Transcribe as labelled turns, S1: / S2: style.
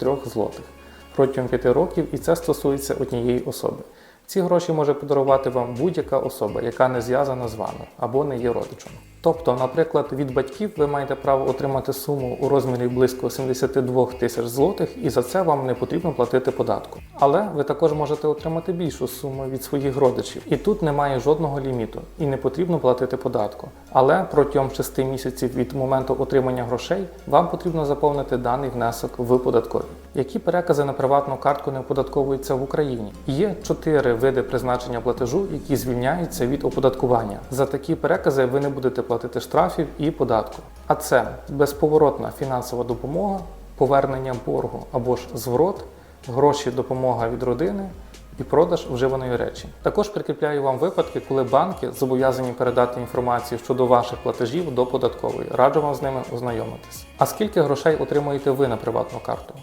S1: 3 злотих протягом 5 років, і це стосується однієї особи. Ці гроші може подарувати вам будь-яка особа, яка не зв'язана з вами або не є родичем. Тобто, наприклад, від батьків ви маєте право отримати суму у розмірі близько 72 тисяч злотих, і за це вам не потрібно платити податку. Але ви також можете отримати більшу суму від своїх родичів, і тут немає жодного ліміту, і не потрібно платити податку. Але протягом 6 місяців від моменту отримання грошей вам потрібно заповнити даний внесок в податкові. Які перекази на приватну картку не оподатковуються в Україні? Є чотири види призначення платежу, які звільняються від оподаткування. За такі перекази ви не будете платити штрафів і податку. А це безповоротна фінансова допомога, повернення боргу або ж зворот, гроші допомога від родини. І продаж вживаної речі. Також прикріпляю вам випадки, коли банки зобов'язані передати інформацію щодо ваших платежів до податкової. Раджу вам з ними ознайомитись. А скільки грошей отримуєте ви на приватну карту?